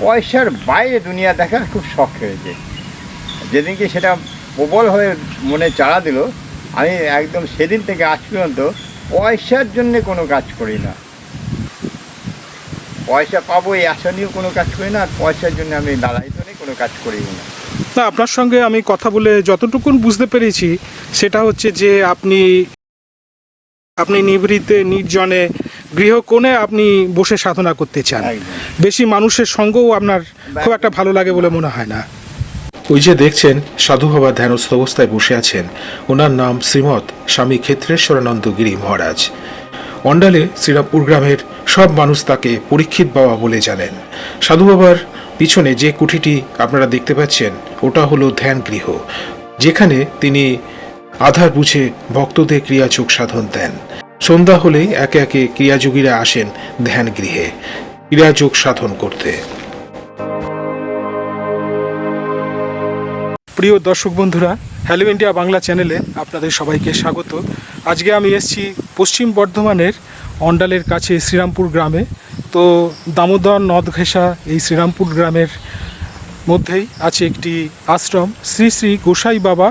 পয়সার বাইরে দুনিয়া দেখার খুব শখ হয়েছে। যেদিনকে সেটা প্রবল হয়ে মনে চাড়া দিল, আমি একদম সেদিন থেকে আজ পর্যন্ত পয়সার জন্য কোনো কাজ করি না। পয়সা পাবো এই আশা নিয়েও কোনো কাজ করি না, আর পয়সার জন্য আমি দাঁড়াইতে নেই কোনো কাজ করি না। না, আপনার সঙ্গে আমি কথা বলে যতটুকুন বুঝতে পেরেছি, সেটা হচ্ছে যে আপনি আপনি নিভৃতে, নির্জনে গৃহকোণে আপনি বসে সাধনা করতে চান। বেশি মানুষের সঙ্গও আপনার খুব একটা ভালো লাগে বলে মনে হয় না। ওই যে দেখছেন সাধু বাবা ধ্যানস্থ অবস্থায় বসে আছেন। ওনার নাম শ্রীমৎ স্বামী ক্ষেত্রেশ্বরানন্দ গিরি মহারাজ। অন্ডালে শ্রীরামপুর গ্রামের সব মানুষ তাকে পরীক্ষিত বাবা বলে জানেন। সাধু বাবার পিছনে যে কুঠিটি আপনারা দেখতে পাচ্ছেন ওটা হলো ধ্যান গৃহ। যেখানে তিনি আধার বুঝে ভক্তদের ক্রিয়াযোগ সাধন দেন। সন্ধ্যা হলেই একে একে ক্রিয়াযোগীরা আসেন ধ্যান গৃহে ক্রিয়াযোগ সাধন করতে। প্রিয় দর্শক বন্ধুরা হ্যালো ইন্ডিয়া বাংলা চ্যানেলে আপনাদের সবাইকে স্বাগত। আজকে আমি এসেছি পশ্চিম বর্ধমানের অন্ডালের কাছে শ্রীরামপুর গ্রামে। তো দামোদর নদ ঘেঁষা এই শ্রীরামপুর গ্রামের মধ্যেই আছে একটি আশ্রম, শ্রী শ্রী গোসাই বাবা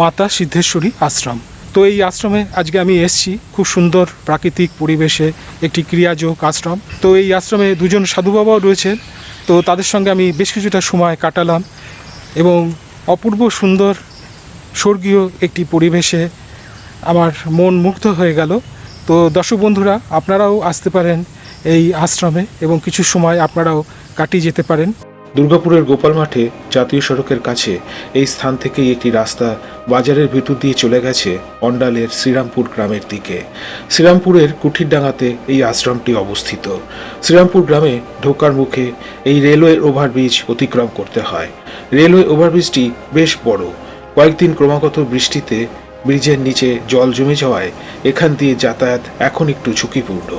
মাতা সিদ্ধেশ্বরী আশ্রম। তো এই আশ্রমে আজকে আমি এসেছি। খুব সুন্দর প্রাকৃতিক পরিবেশে একটি ক্রিয়াযোগ আশ্রম। তো এই আশ্রমে দুজন সাধু বাবাও রয়েছেন। তো তাদের সঙ্গে আমি বেশ কিছুটা সময় কাটালাম এবং অপূর্ব সুন্দর স্বর্গীয় একটি পরিবেশে আমার মন মুগ্ধ হয়ে গেল। তো দর্শক বন্ধুরা, আপনারাও আসতে পারেন এই আশ্রমে এবং কিছু সময় আপনারাও কাটিয়ে যেতে পারেন। দুর্গাপুরের গোপাল মাঠে জাতীয় সড়কের কাছে এই স্থান থেকেই একটি রাস্তা বাজারের ভিতর দিয়ে চলে গেছে অন্ডালের শ্রীরামপুর গ্রামের দিকে। শ্রীরামপুরের কুঠিরডাঙ্গাতে এই আশ্রমটি অবস্থিত। শ্রীরামপুর গ্রামে ঢোকার মুখে এই রেলওয়ে ওভারব্রিজ অতিক্রম করতে হয়। রেলওয়ে ওভারব্রিজটি বেশ বড়। কয়েকদিন ক্রমাগত বৃষ্টিতে ব্রিজের নিচে জল জমে যাওয়ায় এখান দিয়ে যাতায়াত এখন একটু ঝুঁকিপূর্ণ।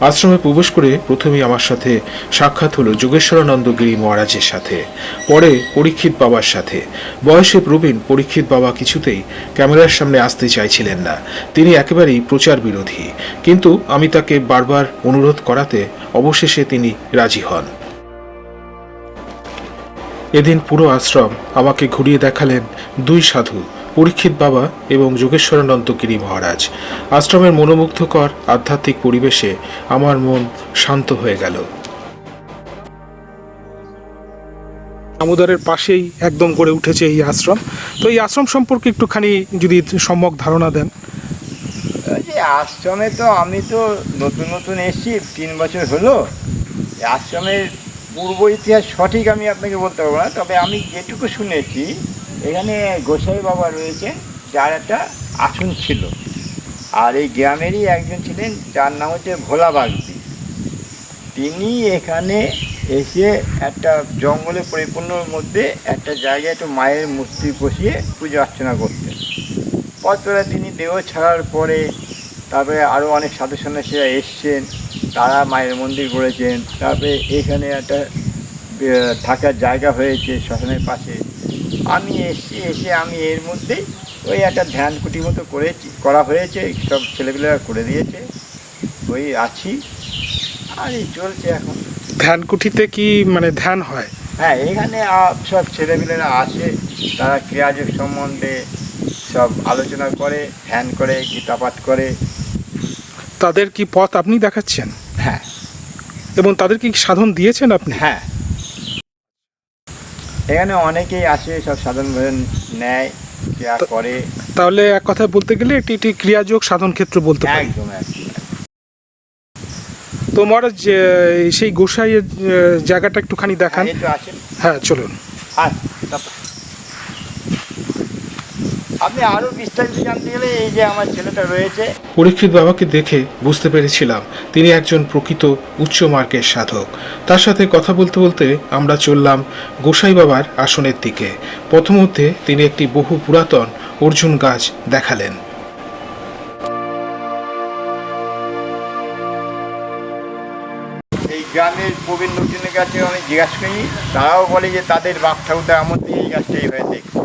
আশ্রমে প্রবেশ করে প্রথমেই আমার সাথে সাক্ষাৎ হলো যোগেশ্বরানন্দ গিরি মহারাজের সাথে, পরে পরীক্ষিত বাবার সাথে। বয়সে প্রবীণ পরীক্ষিত বাবা কিছুতেই ক্যামেরার সামনে আসতে চাইছিলেন না। তিনি একেবারেই প্রচার বিরোধী, কিন্তু আমি তাকে বারবার অনুরোধ করাতে অবশেষে তিনি রাজি হন। এদিন পুরো আশ্রম আমাকে ঘুরিয়ে দেখালেন দুই সাধু। পরীক্ষিত বাবা এবং যোগেশ্বরানন্দ গিরি মহারাজ। আশ্রমের মনোমুগ্ধকর আধ্যাত্মিক পরিবেশে আমার মন শান্ত হয়ে গেল। দামোদরের পাশেই একদম গড়ে উঠেছে এই আশ্রম। তো এই আশ্রম সম্পর্কে একটুখানি যদি সম্যক ধারণা দেন। আশ্রমে তো আমি তো নতুন নতুন এসেছি তিন বছর হলো। এই আশ্রমের পূর্ব ইতিহাস সঠিক আমি আপনাকে বলতে পারব না তবে আমি যেটুকু শুনেছি এখানে গোসাই বাবা রয়েছে, যার একটা আসন ছিল। আর এই গ্রামেরই একজন ছিলেন, যার নাম হচ্ছে ভোলা বাগদি। তিনি এখানে এসে একটা জঙ্গলে পরিপূর্ণর মধ্যে একটা জায়গায় একটু মায়ের মূর্তি বসিয়ে পুজো অর্চনা করতেন। পরপরে তিনি দেহ ছাড়ার পরে তারপরে আরও অনেক সাধু সন্ন্যাসীরা এসছেন, তারা মায়ের মন্দির গড়েছেন, তারপরে এখানে একটা থাকার জায়গা হয়েছে শ্মশানের পাশে। আমি এসছি এসে আমি এর মধ্যেই ওই একটা ধ্যান কুটি মতো করেছি করা হয়েছে সব ছেলেগুলোরা করে দিয়েছে ওই আছি। আর এই চলছে এখন। ধ্যান কুঠিতে কি মানে ধ্যান হয়? হ্যাঁ এখানে সব ছেলেপিলেরা আসে তারা ক্রিয়াযোগ সম্বন্ধে সব আলোচনা করে ধ্যান করে গীতাপাঠ করে। তাদের কি পথ আপনি দেখাচ্ছেন? হ্যাঁ। এবং তাদের কি সাধন দিয়েছেন আপনি? হ্যাঁ। এখানে অনেকেই আসে সব সাধারণভাবে নেয় ক্রিয়া করে। তাহলে এক কথায় বলতে গেলে এটি একটি ক্রিয়াযোগ সাধন ক্ষেত্র বলতে পারি। একদম একদম। তো মহারাজ যে, সেই গোসাইয়ের জায়গাটা একটুখানি দেখান। আসেন। হ্যাঁ চলুন। তারপর- আপনি আরও বিস্তারিত জানতে গেলে এই যে আমার ছেলেটা রয়েছে। পরীক্ষিত বাবাকে দেখে বুঝতে পেরেছিলাম তিনি একজন প্রকৃত উচ্চ মার্গের সাধক। তার সাথে কথা বলতে বলতে আমরা চললাম গোসাই বাবার আসনের দিকে। প্রথমধ্যে তিনি একটি বহু পুরাতন অর্জুন গাছ দেখালেন। এই গ্রামের প্রবীণ লোকজনের কাছে আমি জিজ্ঞাসা করি তারাও বলে যে তাদের বাপ ঠাকুরদা আমার থেকে এই গাছটাই হয়ে আচ্ছা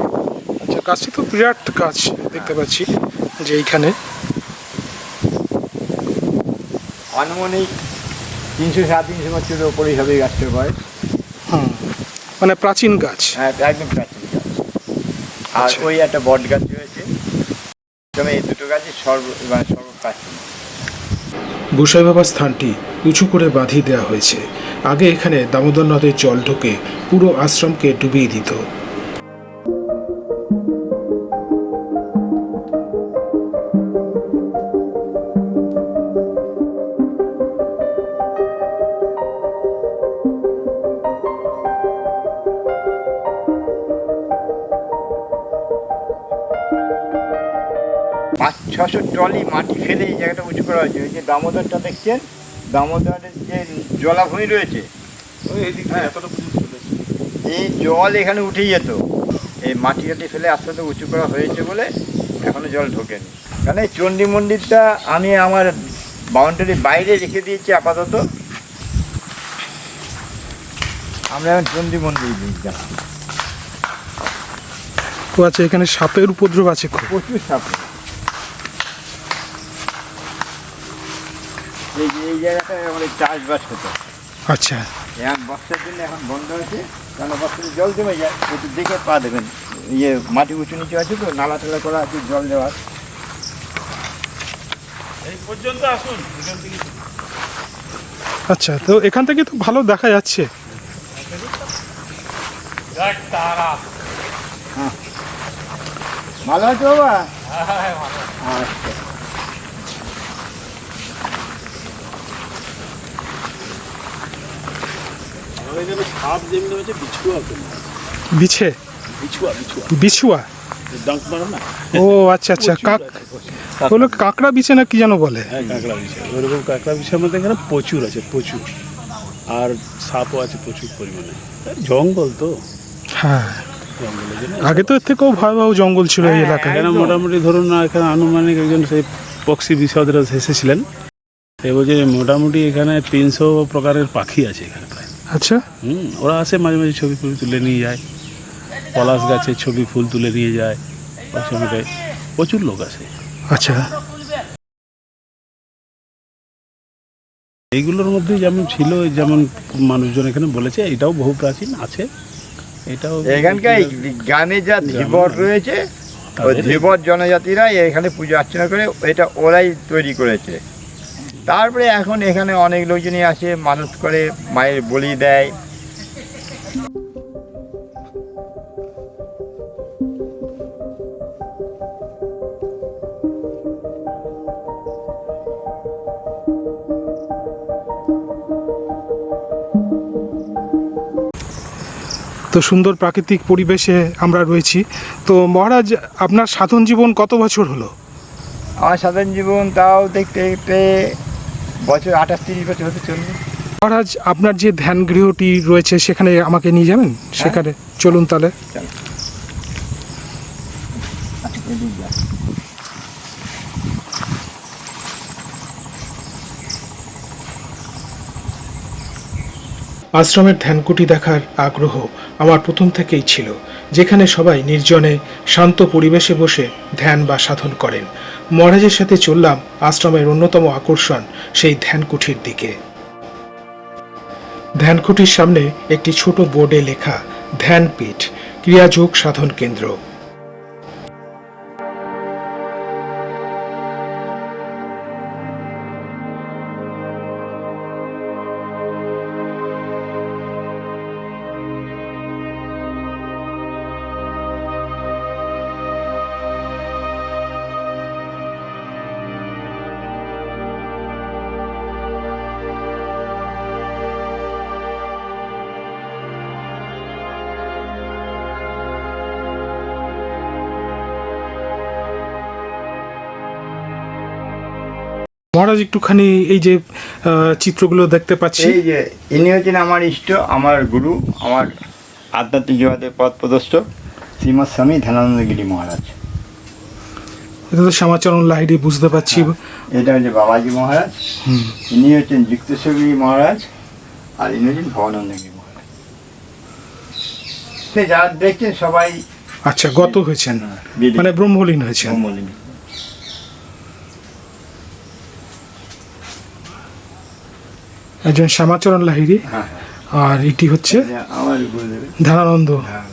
গাছটি তো বিরাট গাছ দেখতে পাচ্ছি যে এইখানে। আনুমানিক তিনশো সাড়ে তিনশো বছরের ওপরেই হবে এই গাছটার বয়স। হুম মানে প্রাচীন গাছ। হ্যাঁ একদম প্রাচীন গাছ। আর আচ্ছা। ওই একটা বট গাছ রয়েছে। তবে এই দুটো গাছই সর্ব মানে সর্বপ্রাচীন। গোসাই বাবার স্থানটি উঁচু করে বাঁধিয়ে দেওয়া হয়েছে। আগে এখানে দামোদর নদের জল ঢুকে পুরো আশ্রমকে ডুবিয়ে দিত। করা হয়েছে। ওই যে দামোদরটা দেখছেন? দামোদরের যে জলাভূমি রয়েছে হ্যাঁ। এই জল এখানে উঠে যেত। এই মাটি টাটি ফেলে আস্তে আস্তে উঁচু করা হয়েছে বলে এখনও জল ঢোকেনি। কারণ এই চণ্ডী মন্দিরটা আমি আমার বাউন্ডারির বাইরে রেখে দিয়েছি আপাতত। আমরা এখন চণ্ডী মন্দির যাচ্ছি। তো আচ্ছা এখানে সাপের উপদ্রব আছে খুব। প্রচুর সাপ এই যে এই জায়গাটায় আমাদের চাষবাস হতো। আচ্ছা। এখন বর্ষার জন্য এখন বন্ধ হয়েছে কারণ বর্ষাতে জল জমে যায় একটু দেখে পা দেবেন। ইয়ে মাটি উঁচু নিচু আছে তো নালা টালা করা আছে জল দেওয়ার এই পর্যন্ত আচ্ছা তো এখান থেকে তো ভালো দেখা যাচ্ছে। ভালো আছে বাবা? আচ্ছা। সাপ যেমনি হচ্ছে বিছুয়া বিছে? বিছুয়া বিছুয়া। বিছুয়া? ডাঙ্ক মারো না। ও আচ্ছা আচ্ছা কাক হলো কাঁকড়া বিছে না কি যেন বলে? হ্যাঁ কাঁকড়া বিছা। কাঁকড়া বিছার মধ্যে এখানে প্রচুর আছে প্রচুর। আর সাপও আছে প্রচুর পরিমাণে। জঙ্গল তো। হ্যাঁ। আগে তো এর থেকেও ভয়াবহ জঙ্গল ছিল এই এলাকায়। এখানে মোটামুটি ধরুন না এখানে আনুমানিক একজন সেই পক্ষী বিশারদরা এসেছিলেন। বলছে যে মোটামুটি এখানে তিনশো প্রকারের পাখি আছে এখানে। আচ্ছা। হুম ওরা আসে মাঝে মাঝে ছবি ফুবি তুলে নিয়ে যায়। পলাশ গাছের ছবি ফুল তুলে নিয়ে যায়। সময়টায় প্রচুর লোক আসে। আচ্ছা। এইগুলোর মধ্যে যেমন ছিল যেমন মানুষজন এখানে বলেছে এটাও বহু প্রাচীন আছে। এটাও এখানকার গানে যা ধীবর রয়েছে ধীবর জনজাতিরা এখানে পুজো অর্চনা করে এটা ওরাই তৈরি করেছে। তারপরে এখন এখানে অনেক লোকজনই আসে মানুষ করে মায়ের বলি দেয়। তো সুন্দর প্রাকৃতিক পরিবেশে আমরা রয়েছি। তো মহারাজ আপনার সাধন জীবন কত বছর হলো? আমার সাধারণ জীবন তাও দেখতে দেখতে বছর আঠাশ তিরিশ বছর হতে চলবে। মহারাজ আপনার যে ধ্যান গৃহটি রয়েছে সেখানে আমাকে নিয়ে যাবেন? সেখানে? চলুন তাহলে। আশ্রমের ধ্যানকুটি দেখার আগ্রহ আমার প্রথম থেকেই ছিল। যেখানে সবাই নির্জনে শান্ত পরিবেশে বসে ধ্যান বা সাধন করেন। মহারাজের সাথে চললাম আশ্রমের অন্যতম আকর্ষণ, সেই ধ্যান কুঠির দিকে। ধ্যান কুঠির সামনে একটি ছোট বোর্ডে লেখা, ধ্যানপীঠ, ক্রিয়াযোগ সাধন কেন্দ্র। মহারাজ একটুখানি এই যে চিত্রগুলো দেখতে পাচ্ছি। এই যে ইনি হচ্ছেন আমার ইষ্ট আমার গুরু আমার আধ্যাত্মিক জগতের পথ প্রদর্শক শ্রীমৎ স্বামী ধ্যানানন্দগিরি মহারাজ। এটা তো শ্যামাচরণ লাহিড়ি বুঝতে পারছি। এটা হচ্ছে বাবাজি মহারাজ। ইনি হচ্ছেন যুক্তেশ্বরগিরি মহারাজ আর ইনি হচ্ছেন ভবানন্দগিরি মহারাজ। সে যারা দেখছেন সবাই আচ্ছা গত হয়েছেন। বিলি। মানে ব্রহ্মলীন হয়েছেন। ব্রহ্মলিনী। একজন শ্যামাচরণ লাহিড়ী। হ্যাঁ আর এটি হচ্ছে হ্যাঁ ধ্যানানন্দ হ্যাঁ।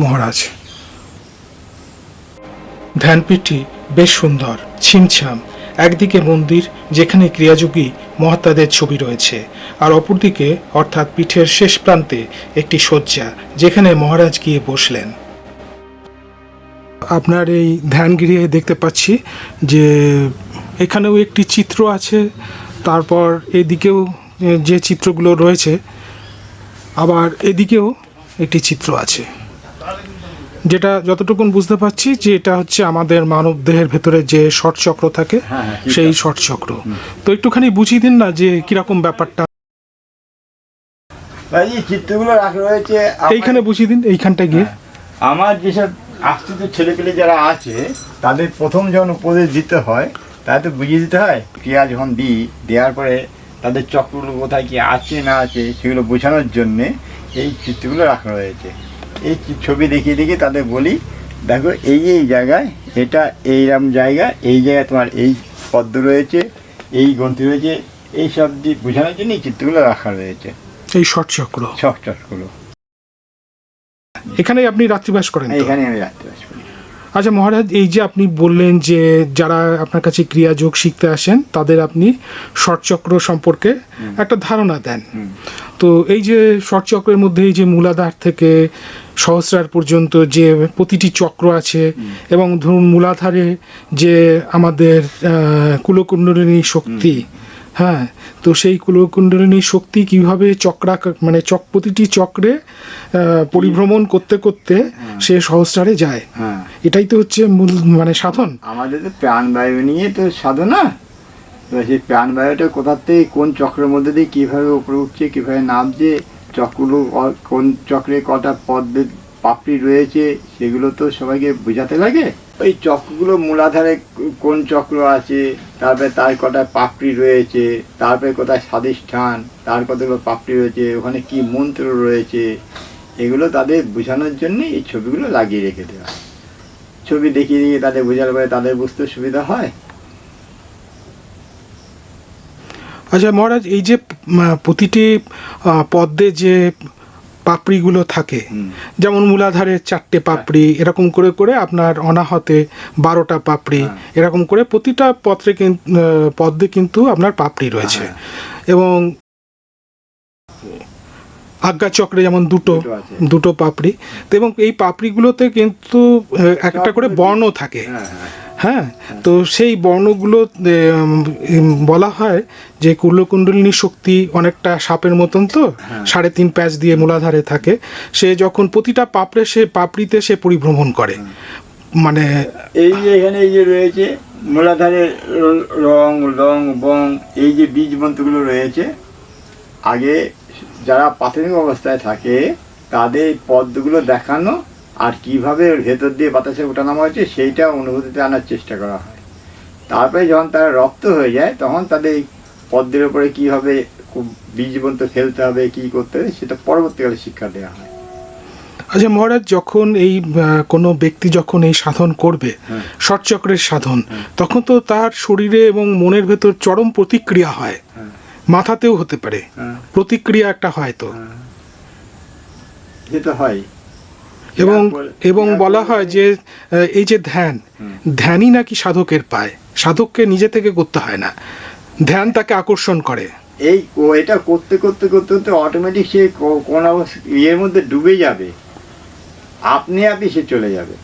মহারাজ। ধ্যানপীঠটি বেশ সুন্দর ছিমছাম। একদিকে মন্দির যেখানে ক্রিয়াযোগী মহাত্মাদের ছবি রয়েছে। আর অপরদিকে অর্থাৎ পিঠের শেষ প্রান্তে একটি শয্যা যেখানে মহারাজ গিয়ে বসলেন। আপনার এই ধ্যানগৃহে দেখতে পাচ্ছি যে এখানেও একটি চিত্র আছে। তারপর এদিকেও যে চিত্রগুলো রয়েছে আবার এদিকেও একটি চিত্র আছে। যেটা যতটুকুন বুঝতে পারছি যে এটা হচ্ছে আমাদের মানব দেহের ভেতরে যে শর্ট চক্র থাকে হ্যাঁ, হ্যাঁ, সেই শর্ট চক্র তো একটুখানি বুঝিয়ে দিন না যে কীরকম ব্যাপারটা। এই চিত্রগুলো রাখা রয়েছে আমার- এইখানে বুঝিয়ে দিন এইখানটা গিয়ে। আমার যেসব আশ্রিত ছেলেপেলে যারা আছে তাদের প্রথম যখন উপদেশ দিতে হয় তাদের তো বুঝিয়ে দিতে হয় ক্রিয়া যখন দিই দেওয়ার পরে তাদের চক্রগুলো কোথায় কি আছে না আছে সেগুলো বোঝানোর জন্যে এই চিত্রগুলো রাখা রয়েছে এই ছবি দেখিয়ে দেখিয়ে তাদের বলি দেখো এই এই জায়গায় এটা এইরকম জায়গা এই জায়গায় তোমার এই পদ্ম রয়েছে এই গ্রন্থি রয়েছে এই সব দিয়ে বোঝানোর জন্য এই চিত্রগুলো রাখা রয়েছে। এই শর্ট চক্র। ছক চকগুলো এখানেই আপনি রাত্রিবাস করেন তো? এইখানে আমি রাত্রিবাস পারছি আচ্ছা মহারাজ এই যে আপনি বললেন যে যারা আপনার কাছে ক্রিয়াযোগ শিখতে আসেন তাদের আপনি শর্টচক্র সম্পর্কে একটা ধারণা দেন। তো এই যে শর্টচক্রের মধ্যে এই যে মূলাধার থেকে সহস্রার পর্যন্ত যে প্রতিটি চক্র আছে এবং ধরুন মূলাধারে যে আমাদের কুলকুণ্ডলিনী শক্তি হ্যাঁ তো সেই কুলকুণ্ডলিনী শক্তি কীভাবে চক্রা মানে চক প্রতিটি চক্রে পরিভ্রমণ করতে করতে সে সহস্রারে যায়। হ্যাঁ। এটাই তো হচ্ছে মূল মানে সাধন। আমাদের তো প্রাণবায়ু নিয়ে তো সাধনা সেই প্রাণবায়ুটা কোথার থেকে কোন চক্রের মধ্যে দিয়ে কীভাবে উপরে উঠছে কীভাবে নামছে চক্রগুলো কোন চক্রে কটা পদ্মের পাপড়ি রয়েছে সেগুলো তো সবাইকে বোঝাতে লাগে। ওই চক্রগুলো মূলাধারে কোন চক্র আছে, তারপরে তার কটা পাপড়ি রয়েছে, তারপরে কোথায় স্বাধিষ্ঠান, তার কতগুলো পাপড়ি রয়েছে, ওখানে কি মন্ত্র রয়েছে, এগুলো তাদের বোঝানোর জন্য এই ছবিগুলো লাগিয়ে রেখে দেওয়া। ছবি দেখিয়ে দিয়ে তাদের বোঝার পরে তাদের বুঝতে সুবিধা হয়? আচ্ছা মহারাজ, এই যে প্রতিটি পদ্মে যে পাপড়িগুলো থাকে। যেমন মূলাধারে চারটে পাপড়ি এরকম করে করে আপনার অনাহতে বারোটা পাপড়ি হ্যাঁ। এরকম করে প্রতিটা পত্রে পদ্মে কিন্তু আপনার পাপড়ি রয়েছে। হ্যাঁ। এবং আজ্ঞা চক্রে যেমন দুটো দুটো পাপড়ি এবং এই পাপড়িগুলোতে কিন্তু একটা করে বর্ণ থাকে। হ্যাঁ হ্যাঁ হ্যাঁ তো সেই বর্ণগুলো বলা হয় যে কুল্লকুণ্ডলিনী শক্তি অনেকটা সাপের মতন তো সাড়ে তিন প্যাচ দিয়ে মূলাধারে থাকে। সে যখন প্রতিটা পাপড়ে সে পাপড়িতে সে পরিভ্রমণ করে। মানে এই যে এখানে এই যে রয়েছে মূলাধারে র- রং লং বং এই যে বীজ মন্ত্রগুলো রয়েছে আগে যারা প্রাথমিক অবস্থায় থাকে তাদের এই পদ্মগুলো দেখানো আর কীভাবে ভেতর দিয়ে বাতাসে ওঠানামা হয়েছে সেইটা অনুভূতিতে আনার চেষ্টা করা হয়। তারপরে যখন তারা রক্ত হয়ে যায় তখন তাদের এই পদ্মের উপরে কীভাবে বীজ মন্ত্র ফেলতে হবে কী করতে হবে সেটা পরবর্তীকালে শিক্ষা দেওয়া হয়। আচ্ছা মহারাজ যখন এই কোনো ব্যক্তি যখন এই সাধন করবে হ্যাঁ। ষটচক্রের সাধন তখন তো তার শরীরে এবং মনের ভেতর চরম প্রতিক্রিয়া হয়। হ্যাঁ। মাথাতেও হতে পারে। হ্যাঁ। প্রতিক্রিয়া একটা হয় তো। যেটা হয় এবং এবং বলা হয় যে এই যে ধ্যান ধ্যানই নাকি সাধকের পায়? সাধককে নিজে থেকে করতে হয় না। ধ্যান তাকে আকর্ষণ করে। এই ও- এটা করতে করতে করতে করতে অটোমেটিক সে কোন ইয়ের মধ্যে ডুবে যাবে। আপনি আপনি সে চলে যাবে।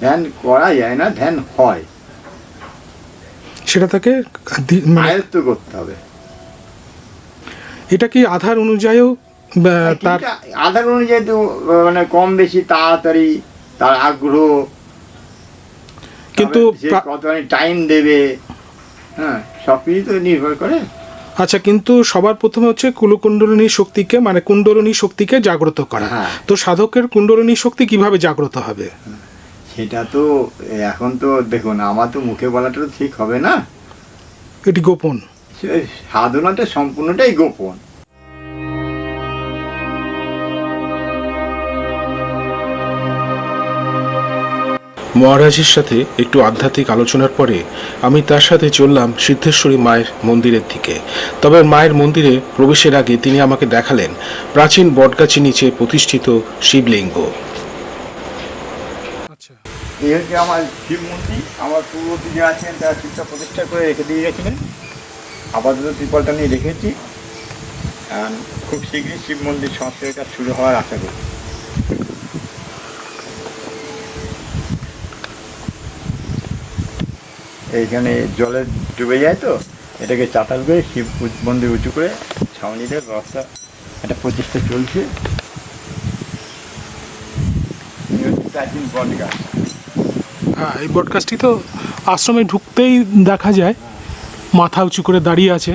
ধ্যান করা যায় না ধ্যান হয়। সেটা তাকে মানে আয়ত্ত করতে হবে। এটা কি আধার অনুযায়ীও তার আধার অনুযায়ী তো মানে কম বেশি তাড়াতাড়ি তার আগ্রহ কিন্তু কতখানি টাইম দেবে হ্যাঁ সব কিছু তো নির্ভর করে। আচ্ছা কিন্তু সবার প্রথমে হচ্ছে কুলকুণ্ডলিনী শক্তিকে মানে কুণ্ডলিনী শক্তিকে জাগ্রত করা। হ্যাঁ। তো সাধকের কুণ্ডলিনী শক্তি কীভাবে জাগ্রত হবে? সেটা তো এখন তো দেখুন আমার তো মুখে বলাটা ঠিক হবে না। এটি গোপন। সাধনাটা সম্পূর্ণটাই গোপন। মহারাজের সাথে একটু আধ্যাত্মিক আলোচনার পরে আমি তার সাথে চললাম সিদ্ধেশ্বরী মায়ের মন্দিরের দিকে। তবে মায়ের মন্দিরে প্রবেশের আগে তিনি আমাকে দেখালেন প্রাচীন বটগাছি নিচে প্রতিষ্ঠিত শিবলিঙ্গ। আচ্ছা। এই হচ্ছে আমার শিব মন্দির। আমার পূর্ব দিকে আছেন তারা শিবটা প্রতিষ্ঠা করে রেখে দিয়ে গেছিলেন। আপাতত ত্রিপলটা নিয়ে রেখেছি। খুব শীঘ্রই শিব মন্দির সংস্কারের কাজ শুরু হওয়ার আশা করি এইখানে জলে ডুবে যায় তো, এটাকে চাতাল করে শিব মন্দির উঁচু করে ছাউনিতে রাস্তা একটা প্রচেষ্টা চলছে। প্রাচীন হ্যাঁ এই বটগাছটি তো আশ্রমে ঢুকতেই দেখা যায়, মাথা উঁচু করে দাঁড়িয়ে আছে।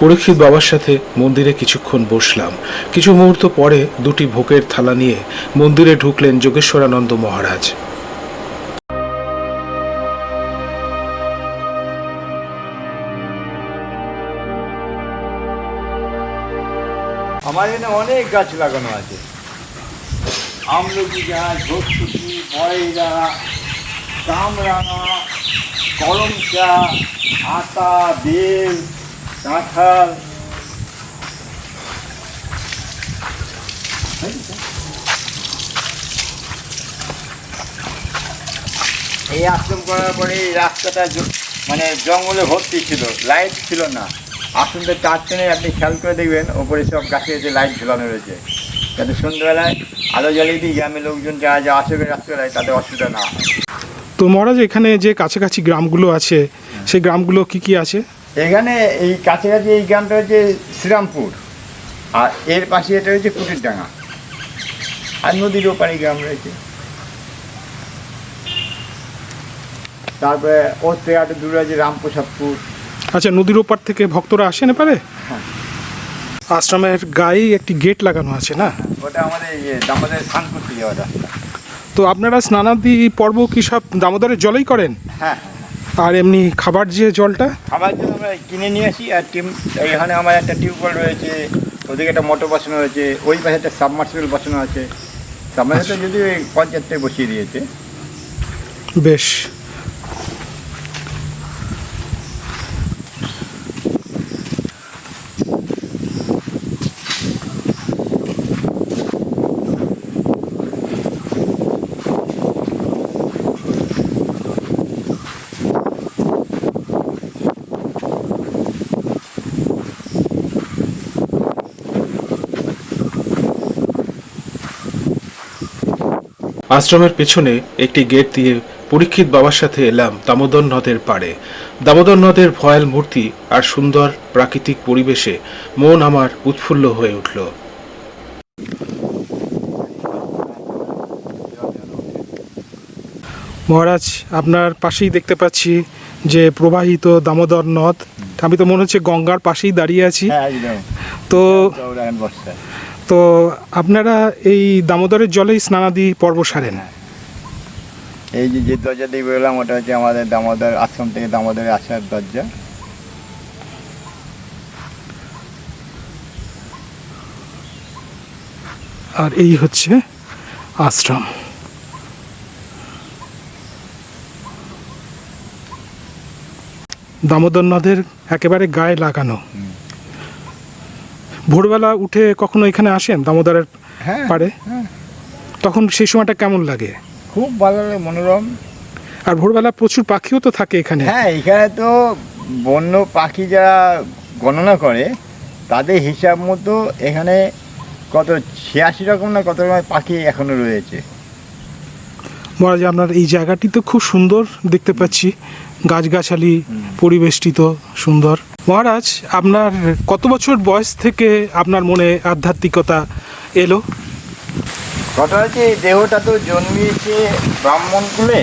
পরীক্ষিত বাবার সাথে মন্দিরে কিছুক্ষণ বসলাম। কিছু মুহূর্ত পরে দুটি ভোগের থালা নিয়ে মন্দিরে ঢুকলেন যোগেশ্বরানন্দ মহারাজ। আমার এখানে অনেক গাছ লাগানো আছে। আমলকি গাছ ঘোষকুটি ময়রা, কামরাঙা করমচা আতা, বেল কাঁঠাল এই আশ্রম করার পরে এই রাস্তাটা মানে জঙ্গলে ভর্তি ছিল লাইট ছিল না। আসনটা চার ট্রেনে আপনি খেয়াল করে দেখবেন ওপরে সব গাছে যে লাইট ঝুলানো রয়েছে। যাতে সন্ধ্যাবেলায় আলো জ্বালিয়ে দিই গ্রামের লোকজন যারা যা আসবে রাত্রেবেলায় তাদের অসুবিধা না হয়। তো মহারাজ এখানে যে কাছাকাছি গ্রামগুলো আছে সেই গ্রামগুলো কি কি আছে? এখানে এই কাছাকাছি এই গ্রামটা হচ্ছে শ্রীরামপুর। আর এর পাশে এটা হচ্ছে কুটিরডাঙ্গা। আর নদীর ওপারে গ্রাম রয়েছে। তারপরে ওর থেকে একটু দূরে আছে রামপ্রসাদপুর। আচ্ছা নদীর ওপার থেকে ভক্তরা আসেন এপারে? হ্যাঁ। আশ্রমের গায়ে একটি গেট লাগানো আছে না? ওটা আমাদের ইয়ে দামোদর স্নান করতে যাওয়ার রাস্তা। তো আপনারা স্নানাদি পর্ব কি সব দামোদরের জলেই করেন? হ্যাঁ। আর এমনি খাবার যে জলটা? খাবার জল আমরা কিনে নিয়ে আসি আর টিম এখানে আমার একটা টিউবওয়েল রয়েছে ওদিকে একটা মোটর বসানো রয়েছে ওই পাশে একটা সাবমার্সিবল বসানো আছে। সাবমার্সিবল যদি ওই পঞ্চায়েতটাই বসিয়ে দিয়েছে। বেশ। আশ্রমের পেছনে একটি গেট দিয়ে পরীক্ষিত বাবার সাথে এলাম দামোদর নদের পাড়ে। দামোদর নদের ভয়াল মূর্তি আর সুন্দর প্রাকৃতিক পরিবেশে মন আমার উৎফুল্ল হয়ে উঠল। মহারাজ আপনার পাশেই দেখতে পাচ্ছি যে প্রবাহিত দামোদর নদ। আমি তো মনে হচ্ছে গঙ্গার পাশেই দাঁড়িয়ে আছি। হ্যাঁ তো তো আপনারা এই দামোদরের জলেই স্নানাদি পর্ব সারেন? এই যে যে দরজা দিয়ে বেরোলাম ওটা হচ্ছে আমাদের দামোদর আশ্রম থেকে দামোদরে আসার দরজা। আর এই হচ্ছে আশ্রম। দামোদর নদের একেবারে গায়ে লাগানো। ভোরবেলা উঠে কখনো এখানে আসেন দামোদরের হ্যাঁ পাড়ে? হ্যাঁ। তখন সেই সময়টা কেমন লাগে? খুব ভালো লাগে মনোরম। আর ভোরবেলা প্রচুর পাখিও তো থাকে এখানে। হ্যাঁ এখানে তো বন্য পাখি যারা গণনা করে তাদের হিসাব মতো এখানে কত ছিয়াশি রকম না কত রকমের পাখি এখনও রয়েছে। মহারাজ আপনার এই জায়গাটি তো খুব সুন্দর দেখতে পাচ্ছি। গাছগাছালি পরিবেষ্টিত সুন্দর। মহারাজ, আপনার কত বছর বয়স থেকে আপনার মনে আধ্যাত্মিকতা এলো? কথা হচ্ছে দেহটা তো জন্মিয়েছে ব্রাহ্মণ কুলে।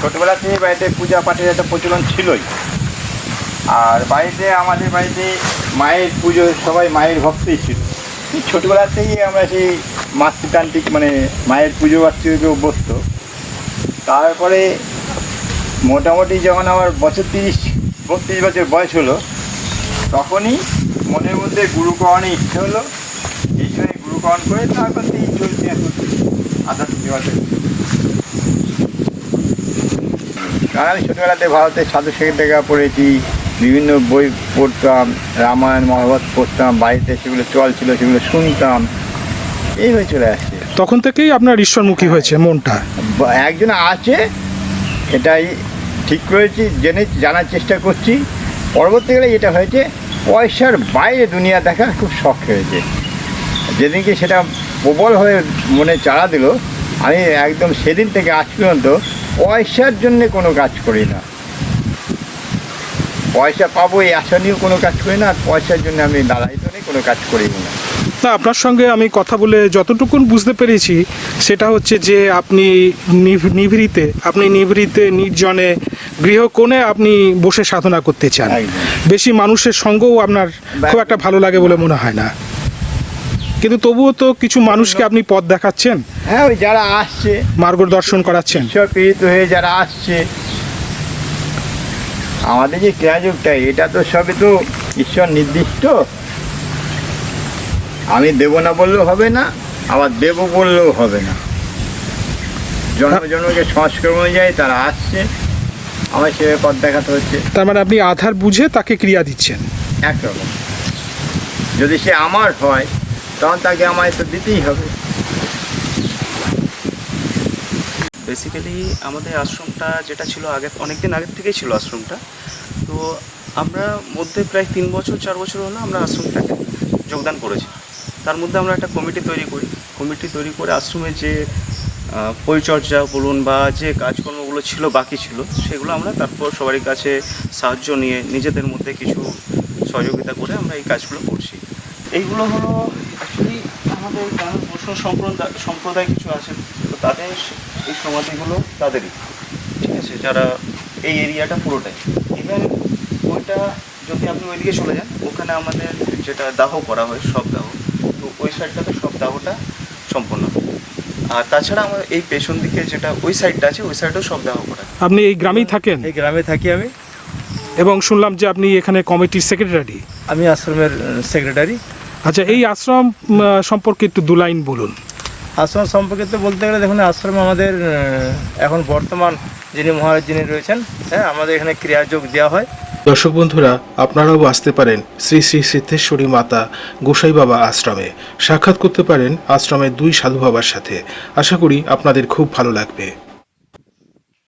ছোটবেলা থেকে বাড়িতে পূজা পাঠের একটা প্রচলন ছিলই। আর বাড়িতে, আমাদের বাড়িতে মায়ের পুজো, সবাই মায়ের ভক্তই ছিল। ছোটবেলা থেকেই আমরা সেই মাতৃতান্ত্রিক মানে মায়ের পুজো বাচ্চাকে অভ্যস্ত। তারপরে মোটামুটি যখন আমার বছর তিরিশ বত্রিশ বছর বয়স হলো তখনই মনের মধ্যে গুরুকরণে ইচ্ছে হলো সময় গুরুকরণ করে তারপর থেকে চলছে এখন আধ্যাত্মিকতা কারণ আমি ছোটোবেলাতে ভারতের সাধু সেখান পড়েছি বিভিন্ন বই পড়তাম রামায়ণ মহাভারত পড়তাম বাড়িতে সেগুলো চল ছিল সেগুলো শুনতাম এইভাবে চলে আসছে। তখন থেকেই আপনার ঈশ্বরমুখী হয়েছে মনটা। একজন আছে এটাই ঠিক করেছি, জেনে জানার চেষ্টা করছি। পরবর্তীকালে যেটা হয়েছে, পয়সার বাইরে দুনিয়া দেখার খুব শখ হয়েছে। যেদিনকে সেটা প্রবল হয়ে মনে চাড়া দিল, আমি একদম সেদিন থেকে আজ পর্যন্ত পয়সার জন্যে কোনো কাজ করি না। পয়সা পাবো এই আশা নিয়েও কোনো কাজ করি না, আর পয়সার জন্য আমি দাঁড়াই তো কোনো কাজ করি না, আপনার সঙ্গে আমি কথা বলে যতটুকুন বুঝতে পেরেছি, সেটা হচ্ছে যে আপনি নিভ- নিভৃতে, আপনি নিভৃতে, নির্জনে গৃহকোণে আপনি বসে সাধনা করতে চান। বেশি মানুষের সঙ্গও আপনার খুব একটা ভালো লাগে বলে মনে হয় না। কিন্তু তবুও তো কিছু মানুষকে আপনি পথ দেখাচ্ছেন। হ্যাঁ ওই যারা আসছে। মার্গদর্শন করাচ্ছেন। ঈশ্বর পীড়িত হয়ে যারা আসছে। আমাদের যে ক্রিয়াযোগটা এটা তো সবই তো ঈশ্বর নির্দিষ্ট। আমি দেব না বললেও হবে না আবার দেব বললেও হবে না। জন্ম জন্মকে সংস্কার অনুযায়ী তারা আসছে। আমার সে পথ দেখাতে হচ্ছে। তার মানে আপনি আধার বুঝে তাকে ক্রিয়া দিচ্ছেন। একরকম। যদি সে আমার হয় তখন তাকে আমায় তো দিতেই হবে। বেসিক্যালি আমাদের আশ্রমটা যেটা ছিল আগে অনেক দিন আগের থেকেই ছিল আশ্রমটা। তো আমরা মধ্যে প্রায় তিন বছর চার বছর হলো আমরা আশ্রমটাকে যোগদান করেছি। তার মধ্যে আমরা একটা কমিটি তৈরি করি। কমিটি তৈরি করে আশ্রমে যে পরিচর্যা বলুন বা যে কাজকর্মগুলো ছিল, বাকি ছিল, সেগুলো আমরা তারপর সবারই কাছে সাহায্য নিয়ে নিজেদের মধ্যে কিছু সহযোগিতা করে আমরা এই কাজগুলো করছি। এইগুলো হলো অ্যাকচুয়ালি আমাদের গ্রামের সম্প্রদায় সম্প্রদায় কিছু আছেন তো তাদের এই সমাধিগুলো তাদেরই, ঠিক আছে? যারা এই এরিয়াটা পুরোটাই। ইভেন ওইটা যদি আপনি ওইদিকে চলে যান, ওখানে আমাদের যেটা দাহ করা হয়, সব দাহ, তো ওই সাইডটাতে সব দাহটা সম্পন্ন। আর তাছাড়া আমার এই পেছন দিকে যেটা ওই সাইডটা আছে ওই সাইডেও সব দাহ করা। আপনি এই গ্রামেই থাকেন? এই গ্রামে থাকি আমি। এবং শুনলাম যে আপনি এখানে কমিটির সেক্রেটারি আমি আশ্রমের সেক্রেটারি আচ্ছা এই আশ্রম সম্পর্কে একটু দু লাইন বলুন। আশ্রম সম্পর্কে তো বলতে গেলে দেখুন আশ্রমে আমাদের এখন বর্তমান যিনি মহারাজ যিনি রয়েছেন হ্যাঁ আমাদের এখানে ক্রিয়াযোগ দেওয়া হয়। দর্শক বন্ধুরা, আপনারাও আসতে পারেন শ্রী শ্রী সিদ্ধেশ্বরী মাতা গোসাই বাবা আশ্রমে। সাক্ষাৎ করতে পারেন আশ্রমের দুই সাধু বাবার সাথে। আশা করি আপনাদের খুব ভালো লাগবে।